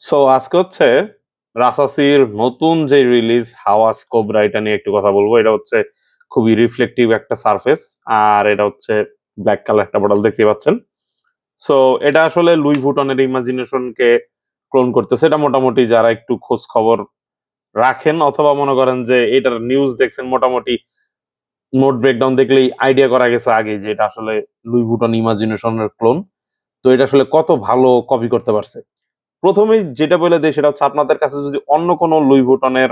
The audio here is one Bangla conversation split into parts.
সো আজকে হচ্ছে রাসাসির নতুন যে রিলিজ হাওয়াস কোবরা এটা নিয়ে একটু কথা বলব। এটা হচ্ছে খুবই রিফ্লেকটিভ একটা সারফেস আর এটা হচ্ছে ব্ল্যাক কালার একটা বটল দেখতে পাচ্ছেন। সো এটা আসলে লুই ভুটনের ইমাজিনেশনকে ক্লোন করতেছে। এটা মোটামুটি যারা একটু খোঁজ খবর রাখেন, অথবা মনে করেন যে এটার নিউজ দেখছেন, মোটামুটি নোট ব্রেকডাউন দেখলেই আইডিয়া করা গেছে আগে যে এটা আসলে লুই ভুটন ইমাজিনেশনের ক্লোন তো এটা আসলে কত ভালো কপি করতে পারছে। প্রথমেই যেটা বলে দেয় সেটা হচ্ছে আপনাদের কাছে যদি অন্য কোনো লুই ভুটনের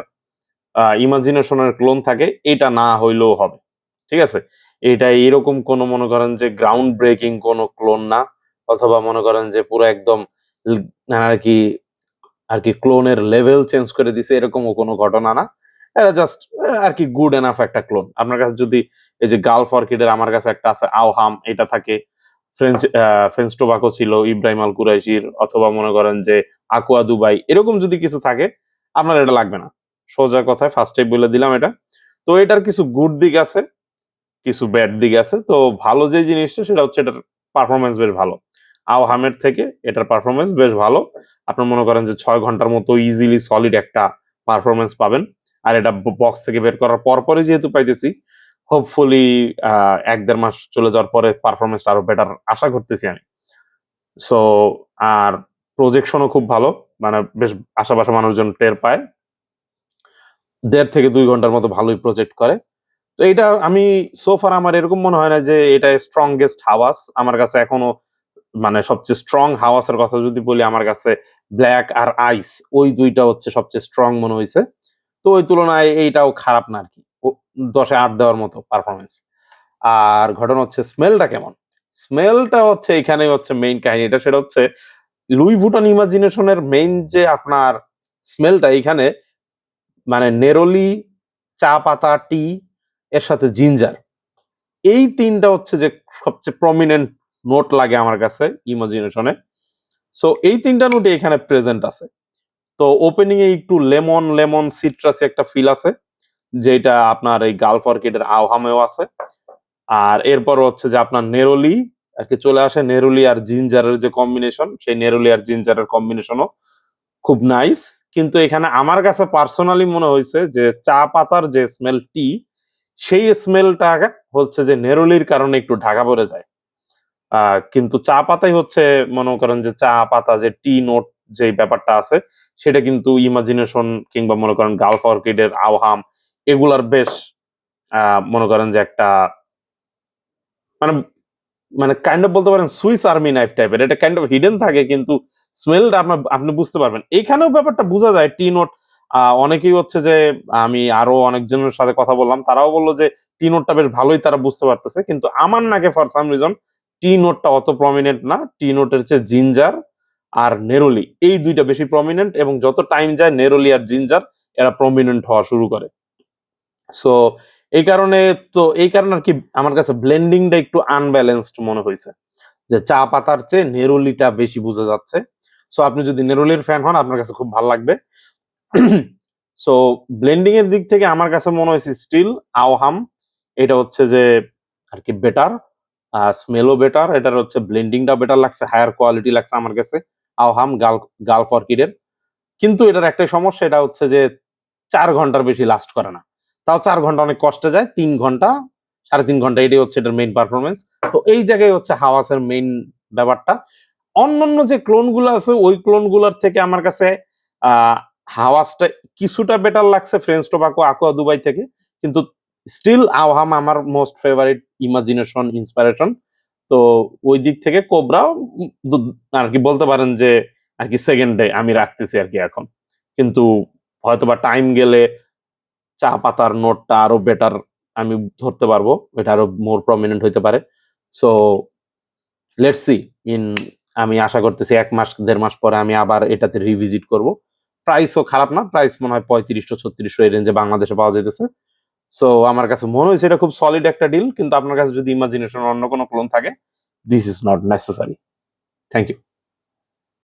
ইমাজিনেশনের ক্লোন থাকে, এটা না হইলেও হবে। ঠিক আছে? এটা এরকম কোনো মনে করেন যে গ্রাউন্ড ব্রেকিং কোনো ক্লোন না, অথবা মনে করেন যে পুরো একদম আর কি আর কি ক্লোনের লেভেল চেঞ্জ করে দিছে, এরকমও কোনো ঘটনা না। এটা জাস্ট আর কি গুড এনাফ একটা ক্লোন আপনার কাছে যদি এই যে গালফ অর্কিডের আমার কাছে একটা আছে আওহাম এটা থাকে ফ্রেঞ্চ ফ্রেঞ্চ টোবাকো ছিল ইব্রাহিম আল কুরাইশির অথবা মনে করেন যে আকুয়া দুবাই এরকম যদি কিছু থাকে, আপনার এটা লাগবে না। সোজা কথায় ফার্স্ট বলে দিলাম এটা। তো এটার কিছু গুড দিক আছে, কিছু ব্যাড দিক আছে। তো ভালো যে জিনিসটা, সেটা হচ্ছে এটার পারফরমেন্স বেশ ভালো। আওহামের থেকে এটার পারফরমেন্স বেশ ভালো। আপনার মনে করেন যে ছয় ঘণ্টার মতো ইজিলি সলিড একটা পারফরমেন্স পাবেন। আর এটা বক্স থেকে বের করার পর পরে যেহেতু পাইতেছি হোপফুলি এক দেড় মাস চলে যাওয়ার পরে পারফরমেন্সটা আরও বেটার আশা করতেছি আমি। সো আর প্রজেকশনও খুব ভালো মানে বেশ আশেপাশে মানুষজন টের পায়। দেড় থেকে দুই ঘণ্টার মতো ভালোই প্রজেক্ট করে। তো এটা আমি সোফার আমার এরকম মনে হয় না যে এটা স্ট্রংগেস্ট হাওয়াস আমার কাছে এখনও মানে সবচেয়ে স্ট্রং হাওয়াসের কথা যদি বলি, আমার কাছে ব্ল্যাক আর আইস ওই দুইটা হচ্ছে সবচেয়ে স্ট্রং মনে হয়েছে তো ওই তুলনায় এইটাও খারাপ না আর কি। দশে আট দেওয়ার মতো পারফরমেন্স আর ঘটনা হচ্ছে স্মেলটা কেমন? স্মেলটা হচ্ছে এখানে হচ্ছে মেইন কাহিনীটা সেটা হচ্ছে লুই ভুটন ইমাজিনেশনের মেইন যে আপনার স্মেলটা এখানে মানে নেরোলি, চা পাতা টি এর সাথে জিঞ্জার এই তিনটা হচ্ছে যে সবচেয়ে প্রমিনেন্ট নোট লাগে আমার কাছে ইমাজিনেশনে সো এই তিনটা নোটই এখানে প্রেজেন্ট আছে। তো ওপেনিং এ একটু লেমন লেমন সিট্রাসি একটা ফিল আছে। যেটা আপনার এই গালফ অর্কিডের আওহামেও আছে। আর এরপর হচ্ছে যে আপনার নেরোলি, আর কি চলে আসে নেরুলি আর জিঞ্জারের যে কম্বিনেশন সেই নেরুলি আর জিঞ্জারের কম্বিনেশনও খুব নাইস কিন্তু এখানে আমার কাছে পার্সোনালি মনে হয়েছে যে চা পাতার যে স্মেল টি সেই স্মেলটা হচ্ছে যে নেরুলির কারণে একটু ঢাকা পড়ে যায়। কিন্তু চা পাতাই হচ্ছে মনে করেন যে চা পাতা যে টি নোট যে ব্যাপারটা আছে, সেটা কিন্তু ইমাজিনেশন কিংবা মনে করেন গালফ অর্কিডের আওহাম এগুলার বেশ মনে করেন যে একটা মানে মানে কাইন্ড অফ বলতে পারেন সুইস আর্মি নাইফ টাইপের এটা কাইন্ড অফ হিডেন থাকে কিন্তু স্মেলটা আপনার আপনি বুঝতে পারবেন। এখানেও ব্যাপারটা বোঝা যায়। টি নোট অনেকেই হচ্ছে যে, আমি আরও অনেকজনের সাথে কথা বললাম, তারাও বলল যে টি নোটটা বেশ ভালোই তারা বুঝতে পারতেছে। কিন্তু আমার নাকে ফর সাম রিজন টি নোটটা অত প্রমিনেন্ট না। টি নোটের চেয়ে জিঞ্জার আর নেরোলি এই দুইটা বেশি প্রমিনেন্ট এবং যত টাইম যায় নেরোলি আর জিঞ্জার এরা প্রমিনেন্ট হওয়া শুরু করে। সো এই কারণে তো, এই কারণে আর কি আমার কাছে ব্লেন্ডিংটা একটু আনব্যালেন্সড মনে হয়েছে। যে চা পাতার চেয়ে নেরোলিটা বেশি বোঝা যাচ্ছে। সো আপনি যদি নেরোলির ফ্যান হন, আপনার কাছে খুব ভালো লাগবে। সো ব্লেন্ডিং এর দিক থেকে আমার কাছে মনে হয়েছে স্টিল আওহাম। এটা হচ্ছে যে আর কি বেটার স্মেলও বেটার এটার হচ্ছে ব্লেন্ডিংটা বেটার লাগছে হায়ার কোয়ালিটি লাগছে আমার কাছে। আওহাম, গাল গালফ অর্কিডের কিন্তু এটার একটাই সমস্যা, এটা হচ্ছে যে চার ঘণ্টার বেশি লাস্ট করে না। তাও চার ঘণ্টা অনেক কষ্টে যায়, তিন ঘণ্টা, সাড়ে তিন ঘণ্টা, এটাই হচ্ছে এটার মেইন পারফরমেন্স তো এই জায়গায় হচ্ছে হাওয়াসের মেইন ব্যাপারটা। অন্যান্য যে ক্লোনগুলো আছে, ওই ক্লোনগুলার থেকে আমার কাছে হাওয়াসটা কিছুটা বেটার লাগছে ফ্রেন্স টোবাকো aqua দুবাই থেকে। কিন্তু স্টিল আওহাম আমার মোস্ট ফেভারিট ইমাজিনেশন ইন্সপিরেশন তো ওই দিক থেকে কোবরাও আর কি বলতে পারেন যে, আর কি সেকেন্ডে আমি রাখতেছি আর কি এখন। কিন্তু হয়তোবা টাইম গেলে চা পাতার নোটটা আরও বেটার আমি ধরতে পারব। এটা আরও মোর প্রমিনেন্ট হইতে পারে। সো লেটস সি ইন আমি আশা করতেছি এক মাস, দেড় মাস পরে আমি আবার এটাতে রিভিজিট করব। প্রাইসও খারাপ না প্রাইস মনে হয় পঁয়ত্রিশশো, ছত্রিশশো এই রেঞ্জে বাংলাদেশে পাওয়া যেতেছে সো আমার কাছে মনে হয়েছে এটা খুব সলিড একটা ডিল কিন্তু আপনার কাছে যদি ইমাজিনেশন অন্য কোনো ক্লোন থাকে this is not necessary thank you